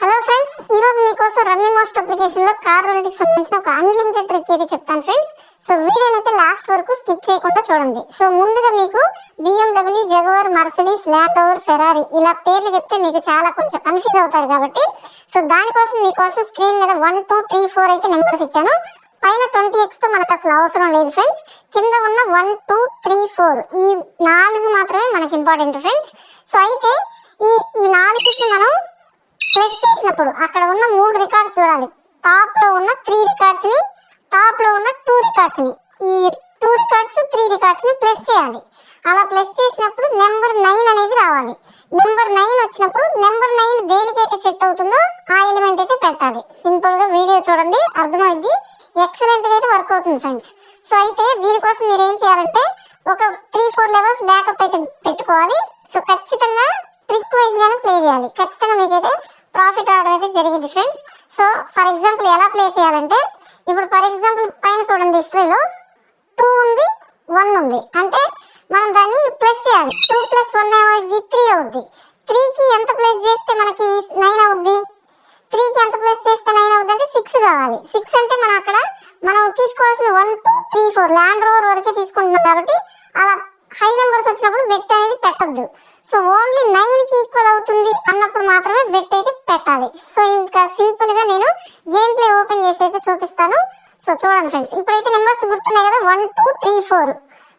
Hello friends ఈ రోజు మీకోసం రన్నింగ్ మోస్ట్ అప్లికేషన్లో కార్ రూల్కి సంబంధించిన ఒక అన్లిమిటెడ్ ట్రిక్ అయితే చెప్తాను ఫ్రెండ్స్ సో వీడియోని అయితే లాస్ట్ వరకు స్కిప్ చేయకుండా చూడండి. సో ముందుగా మీకు BMW Jaguar Mercedes Land Rover Ferrari ఇలా పేర్లు చెప్తే మీకు చాలా కొంచెం కన్ఫ్యూజ్ అవుతారు కాబట్టి. సో దానికోసం మీకోసం స్క్రీన్ మీద వన్ టూ త్రీ ఫోర్ అయితే నెంబర్స్ ఇచ్చాను. పైన ట్వంటీ ఎక్స్తో మనకు అసలు అవసరం లేదు ఫ్రెండ్స్ కింద ఉన్న వన్ టూ త్రీ ఫోర్ ఈ నాలుగు మాత్రమే మనకి ఇంపార్టెంట్ ఫ్రెండ్స్ సో అయితే ఈ ఈ నాలుగుకి మనం ప్లస్ చేసినప్పుడు అక్కడ ఉన్న మూడు రికార్డ్స్ చూడాలి. టాప్లో ఉన్న త్రీ రికార్డ్స్ని టాప్లో ఉన్న టూ రికార్డ్స్ని. ఈ టూ రికార్డ్స్ త్రీ రికార్డ్స్ని ప్లస్ చేయాలి. అలా ప్లస్ చేసినప్పుడు నెంబర్ నైన్ అనేది రావాలి. నెంబర్ నైన్ వచ్చినప్పుడు నెంబర్ నైన్ దేనికైతే సెట్ అవుతుందో ఆ ఎలిమెంట్ అయితే పెట్టాలి. సింపుల్గా వీడియో చూడండి అర్థమైంది? ఎక్సలెంట్గా అయితే వర్క్ అవుతుంది ఫ్రెండ్స్ సో అయితే దీనికోసం మీరు ఏం చేయాలంటే ఒక త్రీ ఫోర్ లెవెల్స్ బ్యాకప్ అయితే పెట్టుకోవాలి. సో ఖచ్చితంగా ట్రిక్ వైజ్ గానే ప్లే చేయాలి. ఖచ్చితంగా మీకైతే ప్రాఫిట్ రావడం అయితే జరిగింది ఫ్రెండ్స్. సో ఫర్ ఎగ్జాంపుల్ ఎలా ప్లే చేయాలంటే ఇప్పుడు ఫర్ ఎగ్జాంపుల్ పైన చూడండి హిస్టరీలో టూ ఉంది వన్ ఉంది. అంటే మనం దాన్ని ప్లస్ చేయాలి. టూ ప్లస్ వన్ ఏమవుద్ది త్రీ అవుద్ది. త్రీకి ఎంత ప్లస్ చేస్తే మనకి నైన్ అవుద్ది? త్రీకి ఎంత ప్లస్ చేస్తే నైన్ అవుద్ది అంటే సిక్స్ కావాలి. సిక్స్ అంటే మనం అక్కడ మనం తీసుకోవాల్సిన one two three four. Land Rover వరకే తీసుకుంటున్నాం కాబట్టి అలా హై నెంబర్స్ వచ్చినప్పుడు బెట్ అనేది పెట్టద్దు. సో ఓన్లీ నైన్కి ఈక్వల్ అవుతుంది అన్నప్పుడు మాత్రమే బెట్ అయితే పెట్టాలి. సో ఇంకా సింపుల్గా నేను గేమ్ ప్లే ఓపెన్ చేసి అయితే చూపిస్తాను. సో చూడండి ఫ్రెండ్స్ ఇప్పుడైతే నెంబర్స్ గుర్తున్నాయి కదా one two three four.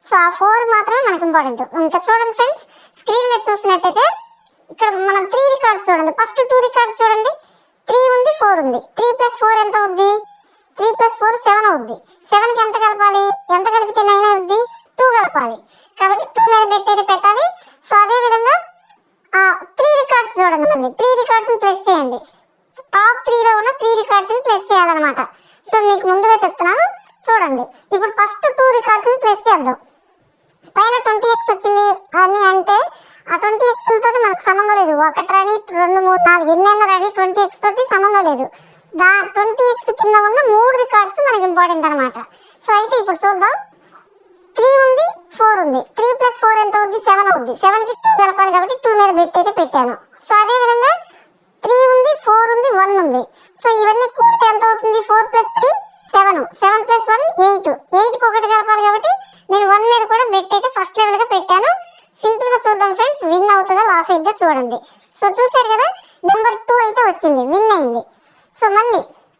So ఆ ఫోర్ మాత్రమే మనకి ఇంపార్టెంట్ ఇంకా చూడండి ఫ్రెండ్స్ స్క్రీన్ మీద చూసినట్టయితే ఇక్కడ మనం త్రీ రికార్డ్స్ చూడండి. ఫస్ట్ టూ రికార్డ్స్ చూడండి. త్రీ ఉంది ఫోర్ ఉంది. త్రీ ప్లస్ ఫోర్ ఎంత అవుద్ది? త్రీ ప్లస్ ఫోర్ సెవెన్ అవుద్ది. సెవెన్కి ఎంత కలపాలి? ఎంత కలిపితే నైన్ అవుద్ది? టూ కలపాలి. కాబట్టి టూ మీద బెట్ అయితే పెట్టాలి. సో అదే విధంగా త్రీ రికార్డ్స్ చూడండి. మళ్ళీ త్రీ రికార్డ్స్ ప్లస్ చేయండి. టాప్ త్రీలో ఉన్న త్రీ రికార్డ్స్ ప్లస్ చేయాలన్నమాట. సో మీకు ముందుగా చెప్తున్నాను. చూడండి. ఇప్పుడు ఫస్ట్ టూ రికార్డ్స్ ప్లస్ చేద్దాం. పైన ట్వంటీ ఎక్స్ వచ్చింది అని అంటే ఆ ట్వంటీ ఎక్స్ తోటి మనకు సంబంధం లేదు. ఒకటి రాని రెండు మూడు నాలుగు ఎన్నెన్న రాని ట్వంటీ ఎక్స్ తోటి సంబంధం లేదు. దా ట్వంటీ ఎక్స్ కింద ఉన్న మూడు రికార్డ్స్ మనకి ఇంపార్టెంట్ అనమాట సో అయితే ఇప్పుడు చూద్దాం. త్రీ ఉంది ఫోర్ ఉంది. త్రీ ప్లస్ ఫోర్ ఎంత అవుద్ది? సెవెన్ అవుద్ది. సెవెన్కి టూ కలపాలి కాబట్టి టూ మీద బెట్ అయితే పెట్టాను. సో అదే విధంగా త్రీ ఉంది ఫోర్ ఉంది వన్ ఉంది. సో ఇవన్నీ కూడితే ఎంత అవుతుంది? Four plus three seven. Seven plus one eight. ఎయిట్కి ఒకటి కలపాలి కాబట్టి నేను వన్ మీద కూడా బెట్ అయితే ఫస్ట్ లెవెల్గా పెట్టాను. సింపుల్గా చూద్దాం ఫ్రెండ్స్ విన్ అవుతుందా? లాస్ అయిద్దో? చూడండి. సో చూసారు కదా నెంబర్ టూ అయితే వచ్చింది. విన్ అయింది. సో మళ్ళీ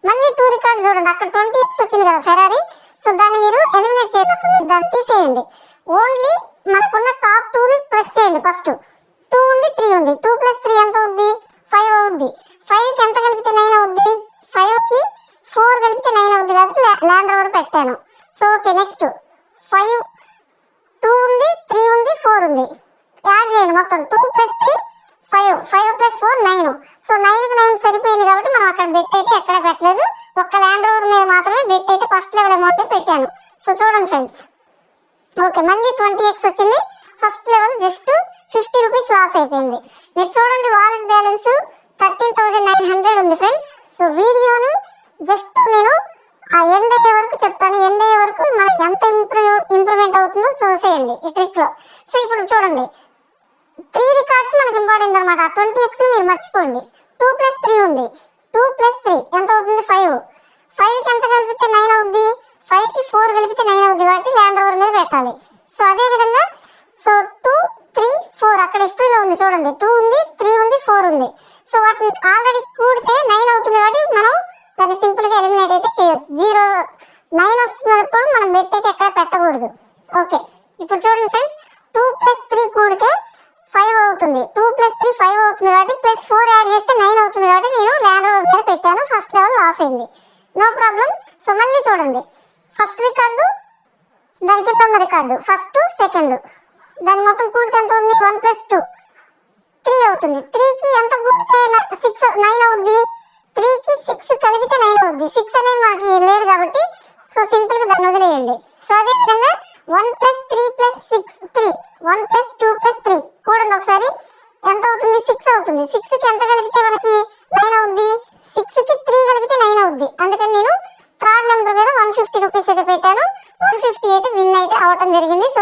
మళ్ళీ టూ రికార్డ్ చూడండి. అక్కడ ట్వంటీ ఎక్స్ వచ్చింది కదా ఫెరారీ సో దాన్ని మీరు ఎలిమినేట్ చేయాల్సింది దాన్ని తీసేయండి. ఓన్లీ మనకున్న టాప్ టూని ప్లస్ చేయండి ఫస్ట్ టూ ఉంది త్రీ ఉంది. టూ ప్లస్ త్రీ ఎంత అవుద్ది? ఫైవ్ అవుద్ది. ఫైవ్కి ఎంత కలిపితే నైన్ అవుద్ది? ఫైవ్కి ఫోర్ కలిపితే నైన్ అవుద్ది కాబట్టి ల్యాండ్ రోవర్ పెట్టాను. So okay next five two ఉంది త్రీ ఉంది ఫోర్ ఉంది. యాడ్ చేయండి మొత్తం. Two plus three five five plus four nine. So నైన్కి నైన్ సరిపోయింది కాబట్టి మనం అక్కడ బెట్ అయితే ఎక్కడ పెట్టలేదు. ఒక్క ల్యాండ్ రోవర్ మీద మాత్రమే బెట్ అయితే ఫస్ట్ లెవెల్ అమౌంట్ పెట్టాను. సో చూడండి ఫ్రెండ్స్. ఓకే మళ్ళీ ట్వంటీ ఎక్స్ వచ్చింది. First level just fifty rupees loss అయిపోయింది. మీరు చూడండి wallet balance. Thirteen thousand nine hundred ఉంది ఫ్రెండ్స్. సో వీడియోని జస్ట్ నేను ఆ ఎండ్ అయ్యే వరకు చెప్తాను. ఎండ్ అయ్యే వరకు మనకి ఎంత ఇంప్రూవ్ ఇంప్రూవ్మెంట్ అవుతుందో చూసేయండి ఈ ట్రిక్లో సో ఇప్పుడు చూడండి. త్రీ రికార్డ్స్ మనకి ఇంపార్టెంట్ అనమాట ట్వంటీ ఎక్స్ మీరు మర్చిపోండి. టూ ప్లస్ త్రీ ఉంది. Two plus three. ఎంత అవుతుంది? ఫైవ్. ఫైవ్కి ఎంత కలిపితే నైన్ అవుద్ది? ఫైవ్కి ఫోర్ కలిపితే నైన్ అవుద్ది. కాబట్టి ల్యాండ్ రోవర్ మీద పెట్టాలి. సో అదే విధంగా సో టూ త్రీ ఫోర్. అక్కడ హిస్టరీలో ఉంది చూడండి. టూ ఉంది త్రీ ఉంది ఫోర్ ఉంది. సో వాటిని ఆల్రెడీ కూడితే నైన్ అవుతుంది కాబట్టి మనం దాన్ని సింపుల్గా ఎలిమినేట్ అయితే చేయొచ్చు. జీరో నైన్ వస్తున్నప్పుడు మనం బెట్ అయితే ఎక్కడ పెట్టకూడదు. ఓకే. ఇప్పుడు చూడండి ఫ్రెండ్స్ టూ ప్లస్ త్రీ కూడితే ఫైవ్ అవుతుంది. టూ ప్లస్ త్రీ ఫైవ్ అవుతుంది కాబట్టి ప్లస్ ఫోర్ యాడ్ చేస్తే నైన్ అవుతుంది కాబట్టి నేను ల్యాండ్ రోవర్ మీద పెట్టాను. ఫస్ట్ లెవెల్ లాస్ అయింది. నో ప్రాబ్లం సో మళ్ళీ చూడండి. ఫస్ట్ రికార్డు దాని కింద ఉన్న రికార్డు ఫస్ట్ సెకండ్ దాని మొత్తం కూడితే ఎంత ఉంది? వన్ ప్లస్ టూ త్రీ అవుతుంది. త్రీకి ఎంత కూడితే సిక్స్ నైన్ అవుద్ది. త్రీకి సిక్స్ కలిపితే నైన్ అవుద్ది. సిక్స్ అనేది మనకి లేదు కాబట్టి సో సింపుల్గా దాన్ని వదిలేయండి. సో అదేవిధంగా one plus three plus six three. One plus two plus three. కూడండి ఒకసారి. ఎంత అవుతుంది? సిక్స్ అవుతుంది. సిక్స్కి ఎంత కలిగితే మనకి నైన్ అవుద్ది? సిక్స్కి త్రీ కలిగితే నైన్ అవుద్ది. అందుకని నేను థర్డ్ నెంబర్ మీద వన్ ఫిఫ్టీ రూపీస్ అయితే పెట్టాను. వన్ ఫిఫ్టీ అయితే విన్ అయితే అవడం జరిగింది. సో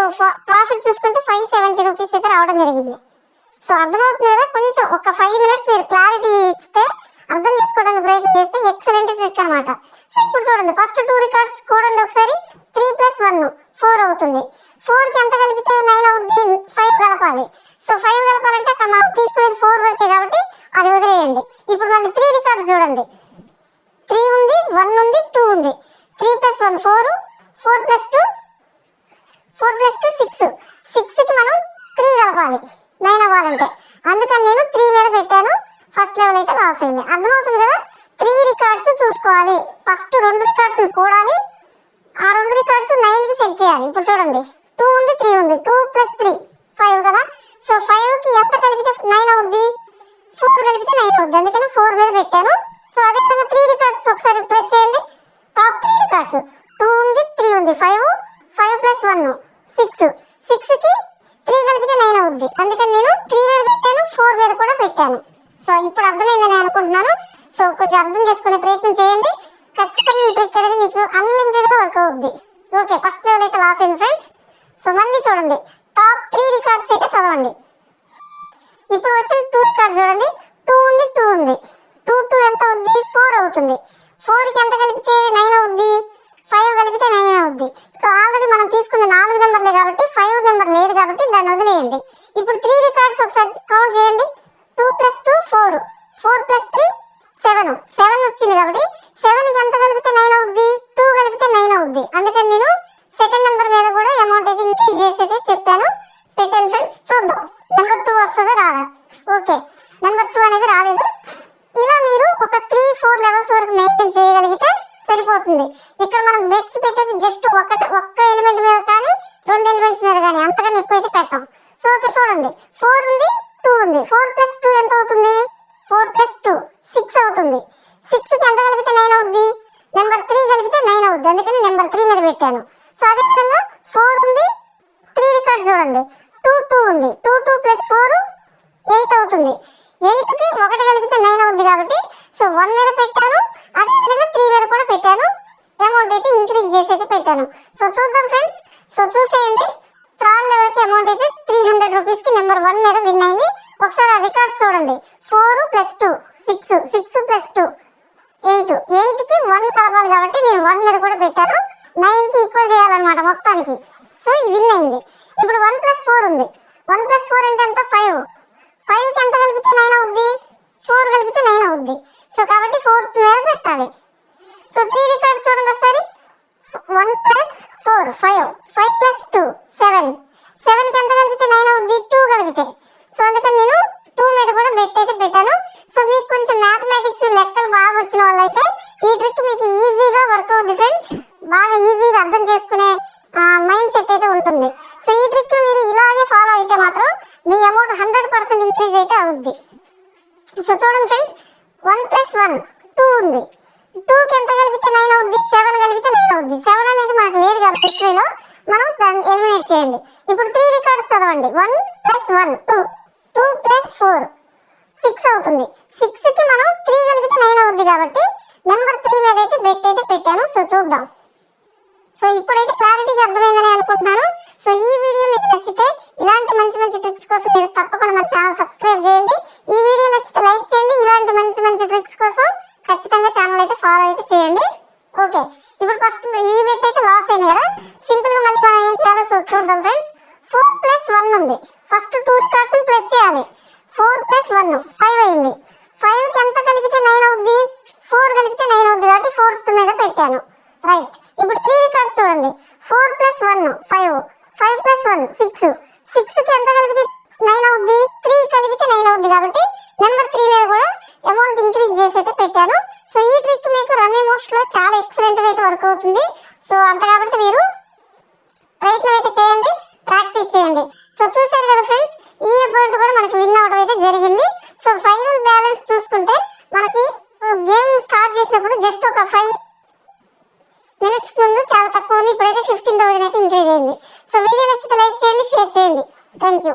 ప్రాఫిట్ చూసుకుంటే ఫైవ్ సెవెంటీ రూపీస్ అయితే రావడం జరిగింది. సో అర్థమవుతుంది కదా? కొంచెం ఒక ఫైవ్ మినిట్స్ మీరు క్లారిటీ ఇస్తే అర్థం చేసుకోవడానికి ప్రయత్నం చేస్తే ఎక్సలెంట్ ట్రిక్ అనమాట సో ఇప్పుడు చూడండి. ఫస్ట్ టూ రికార్డ్స్ చూడండి ఒకసారి. త్రీ ప్లస్ వన్ ఫోర్ అవుతుంది. ఫోర్కి ఎంత కలిపితే నైన్ అవుద్ది? ఫైవ్ కలపాలి. సో ఫైవ్ కలపాలంటే అక్కడ మనం తీసుకునేది ఫోర్ వరకే కాబట్టి అది వదిలేయండి. ఇప్పుడు మళ్ళీ త్రీ రికార్డు చూడండి. త్రీ ఉంది వన్ ఉంది టూ ఉంది. Three plus one four four plus two four plus two six సిక్స్కి మనం త్రీ కలపాలి. నైన్ అవ్వాలంటే. అందుకని నేను త్రీ మీద పెట్టాను. ఫస్ట్ లెవెల్ అయితే లాస్ అయింది. అర్థమవుతుంది కదా? త్రీ రికార్డ్స్ చూసుకోవాలి. ఫస్ట్ రెండు రికార్డ్స్ కూడాలి ఆ రెండు రికార్డ్స్ నైన్కి సెట్ చేయాలి. ఇప్పుడు చూడండి. టూ ఉంది త్రీ ఉంది. టూ ప్లస్ త్రీ ఫైవ్ కదా? సో ఫైవ్కి ఎంత కలిపితే నైన్ అవుద్ది? ఫోర్ కలిపితే నైన్ అవుద్ది. అందుకని ఫోర్ మీద పెట్టాను. సో అదే విధంగా త్రీ రికార్డ్స్ ఒకసారి ప్లస్ చేయండి. టాప్ త్రీ రికార్డ్స్ టూ ఉంది త్రీ ఉంది. Five five plus one six సిక్స్కి త్రీ కలిపితే నైన్ అవుద్ది. అందుకని నేను త్రీ మీద పెట్టాను ఫోర్ మీద కూడా పెట్టాను. సో ఇప్పుడు అర్థమైందని అనుకుంటున్నాను. సో కొంచెం అర్థం చేసుకునే ప్రయత్నం చేయండి. ఖచ్చితంగా ఈ ట్రిక్ అనేది మీకు అన్లిమిటెడ్ వర్క్ అవుద్ది. ఓకే ఫస్ట్ లెవెల్ అయితే లాస్ అయింది ఫ్రెండ్స్ సో మళ్ళీ చూడండి. టాప్ త్రీ రికార్డ్స్ అయితే చదవండి. ఇప్పుడు వచ్చిన టూ రికార్డ్ చూడండి. టూ ఉంది టూ ఉంది. టూ టూ ఎంత అవుద్ది? ఫోర్ అవుతుంది. ఫోర్కి ఎంత కలిపితే నైన్ అవుద్ది? ఫైవ్ కలిపితే నైన్ అవుద్ది. సో ఆల్రెడీ మనం తీసుకున్న నాలుగు నెంబర్లే కాబట్టి ఫైవ్ నెంబర్ లేదు కాబట్టి దాన్ని వదిలేయండి. ఇప్పుడు త్రీ రికార్డ్స్ ఒకసారి కౌంట్ చేయండి. Two plus two four four plus three seven. Seven వచ్చింది కాబట్టి సెవెన్కి ఎంత కలిపితే నైన్ అవుద్ది? టూ కలిపితే నైన్ అవుద్ది. అందుకని నేను సెకండ్ నెంబర్ మీద కూడా అమౌంట్ అయితే ఇంక్రీజ్ చేసి అయితే చెప్పాను. పెట్టాను ఫ్రెండ్స్ చూద్దాం. నెంబర్ టూ వస్తుందా రాదా? ఓకే నెంబర్ టూ అనేది రాలేదు. ఇలా మీరు ఒక త్రీ ఫోర్ లెవెల్స్ వరకు మెయింటైన్ చేయగలిగితే సరిపోతుంది. ఇక్కడ మనం బెడ్స్ పెట్టేది జస్ట్ ఒకటి ఒక్క ఎలిమెంట్ మీద కానీ రెండు ఎలిమెంట్స్ మీద కానీ అంతకన్నా ఎక్కువ అయితే పెట్టాం. సో ఓకే చూడండి. ఫోర్ ఉంది టూ ఉంది. ఫోర్ ప్లస్ టూ ఎంత అవుతుంది? ఫోర్ ప్లస్ టూ సిక్స్ అవుతుంది. సిక్స్కి ఎంత కలిపితే నైన్ అవుద్ది? నెంబర్ త్రీ కలిపితే నైన్ అవుద్ది. అందుకని నెంబర్ త్రీ మీద పెట్టాను. సో అదేవిధంగా ఫోర్ ఉంది త్రీ రికార్డ్ చూడండి. టూ టూ ఉంది. Two two plus four eight అవుతుంది. ఎయిట్కి ఒకటి కలిపితే నైన్ అవుద్ది కాబట్టి సో వన్ మీద పెట్టాను. అదేవిధంగా త్రీ మీద కూడా పెట్టాను. అమౌంట్ అయితే ఇంక్రీజ్ చేసి అయితే పెట్టాను. సో చూద్దాం ఫ్రెండ్స్ సో చూసేయండి. థర్డ్ లెవెల్కి అమౌంట్ అయితే త్రీ హండ్రెడ్ రూపీస్కి నెంబర్ వన్ మీద విన్ అయింది. ఒకసారి ఆ రికార్డ్స్ చూడండి. Plus two six six plus two eight ఎయిట్కి వన్ కలపాలి కాబట్టి నేను వన్ మీద కూడా పెట్టాను. నైన్కి ఈక్వల్ చేయాలన్నమాట మొత్తానికి. సో ఇది విన్ అయింది. ఇప్పుడు వన్ ప్లస్ ఫోర్ ఉంది. వన్ ప్లస్ ఫోర్ అంటే ఎంత? ఫైవ్ ఫైవ్కి ఎంత కలిపితే నైన్ అవుద్ది? ఫోర్ కలిపితే నైన్ అవుద్ది. సో కాబట్టి ఫోర్ మీద పెట్టాలి. సో త్రీ రికార్డ్స్ చూడండి ఒకసారి. One plus four five five plus two seven సెవెన్కి ఎంత కలిపితే నైన్ అవుద్ది? టూ కలిపితే. సో అందుకని నేను టూ మీద కూడా బెట్ అయితే పెట్టాను. సో మీకు కొంచెం మ్యాథమెటిక్స్ లెక్కలు బాగా వచ్చిన వాళ్ళైతే ఈ ట్రిక్ మీకు ఈజీగా వర్క్ అవుద్ది ఫ్రెండ్స్ బాగా ఈజీగా అర్థం చేసుకునే మైండ్ సెట్ అయితే ఉంటుంది. సో ఈ ట్రిక్ మీరు ఇలాగే ఫాలో అయితే మాత్రం మీ అమౌంట్ హండ్రెడ్ పర్సెంట్ ఇంక్రీజ్ అయితే అవుద్ది. సో చూడండి friends one plus one two ఉంది. టూకి ఎంత కలిపితే నైన్ అవుద్ది? సెవెన్ కలిపితే నైన్ అవుద్ది. సెవెన్ అనేది మనకు లేదు కాబట్టి హిస్టరీలో మనం దాన్ని ఎలిమినేట్ చేయండి. ఇప్పుడు త్రీ రికార్డ్స్ చదవండి. One plus one two two plus four. Six అవుతుంది. సిక్స్కి మనం త్రీ కలిపితే నైన్ అవుతుంది కాబట్టి నెంబర్ త్రీ మీద అయితే బెట్ అయితే పెట్టాను. సో చూద్దాం. సో ఇప్పుడైతే క్లారిటీగా అర్థమైందని అనుకుంటున్నాను. సో ఈ వీడియో మీకు నచ్చితే ఇలాంటి మంచి మంచి ట్రిక్స్ కోసం మీరు తప్పకుండా మన ఛానల్ సబ్స్క్రైబ్ చేయండి. ఈ వీడియో నచ్చితే లైక్ చేయండి. ఇలాంటి మంచి మంచి ట్రిక్స్ కోసం ఖచ్చితంగా ఛానల్ అయితే ఫాలో అయితే చేయండి. ఓకే. ఇప్పుడు ఫస్ట్ ఈ బెట్ అయితే లాస్ అయింది కదా. సింపుల్గా మళ్ళీ మనం ఏం చేయాలో సో చూద్దాం ఫ్రెండ్స్. ఫోర్ ప్లస్ వన్ ఉంది. ఫస్ట్ టూ కార్డ్స్ ప్లస్ చేయాలి. ఫోర్ ప్లస్ వన్ ఫైవ్ అయింది. ఫైవ్కి ఎంత కలిపితే నైన్ అవుద్ది? ఫోర్ కలిపితే నైన్ అవుద్ది కాబట్టి ఫోర్త్ మీద పెట్టాను. రైట్. ఇప్పుడు త్రీ రికార్డ్స్ చూడండి. Four plus one five. Five plus one six. సిక్స్కి ఎంత కలిపితే నైన్ అవుద్ది? త్రీ కలిపితే నైన్ అవుద్ది కాబట్టి నెంబర్ త్రీ మీద కూడా అమౌంట్ ఇంక్రీజ్ చేసి అయితే పెట్టాను. సో ఈ ట్రిక్ మీకు రన్నింగ్ మోస్ట్లో చాలా ఎక్సలెంట్గా అయితే వర్క్ అవుతుంది. సో అంత కాబట్టి మీరు ప్రయత్నం అయితే చేయండి. ప్రాక్టీస్ చేయండి. సో చూసారు కదా ఫ్రెండ్స్ ఈ అమౌంట్ కూడా మనకి విన్ అవడం అయితే జరిగింది. సో ఫైనల్ బ్యాలెన్స్ చూసుకుంటే మనకి గేమ్ స్టార్ట్ చేసినప్పుడు జస్ట్ ఒక ఫైవ్ మినిట్స్ ముందు చాలా తక్కువ ఉంది. ఇప్పుడైతే ఫిఫ్టీన్ థౌసండ్ అయితే ఇంక్రీజ్ అయింది. సో వీడియో నచ్చితే లైక్ చేయండి షేర్ చేయండి. Thank you.